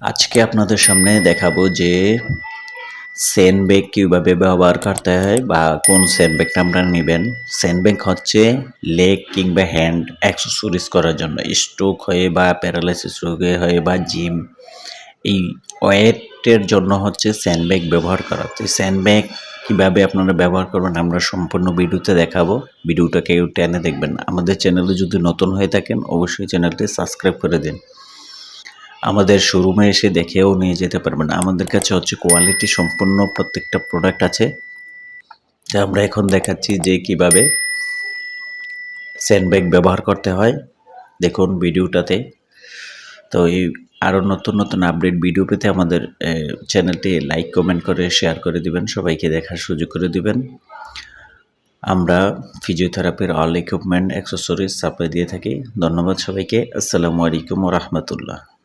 আজকে আপনাদের সামনে দেখাবো যে স্যান্ডব্যাগ কীভাবে ব্যবহার করতে হয় বা কোন স্যান্ডব্যাগটা আমরা নেবেন। স্যান্ডব্যাগ হচ্ছে লেগ কিংবা হ্যান্ড অ্যাক্সেসরিজ করার জন্য। স্ট্রোক হয়ে বা প্যারালাইসিস রোগে হয়ে বা জিম এই ওয়েটের জন্য হচ্ছে স্যান্ডব্যাগ ব্যবহার করা। তো স্যান্ডব্যাগ কীভাবে আপনারা ব্যবহার করবেন আমরা সম্পূর্ণ ভিডিওতে দেখাবো। ভিডিওটা কেউ টেনে দেখবেন আমাদের চ্যানেলে যদি নতুন হয়ে থাকেন, অবশ্যই চ্যানেলটি সাবস্ক্রাইব করে দিন। আমাদের শোরুমে এসে দেখেও নিয়ে যেতে পারবেন। আমাদের কাছে হচ্ছে কোয়ালিটি সম্পূর্ণ প্রত্যেকটা প্রোডাক্ট আছে। যা আমরা এখন দেখাচ্ছি যে কীভাবে স্যান্ডব্যাগ ব্যবহার করতে হয়। দেখুন ভিডিওটাতে। তো এই আরও নতুন নতুন আপডেট ভিডিও পেতে আমাদের চ্যানেলটি লাইক কমেন্ট করে শেয়ার করে দিবেন। সবাইকে দেখার সুযোগ করে দিবেন। আমরা ফিজিওথেরাপির অল ইকুইপমেন্ট অ্যাক্সেসরিজ সাপ্লাই দিয়ে থাকি। ধন্যবাদ সবাইকে। আসসালামু আলাইকুম রহমতুল্লাহ।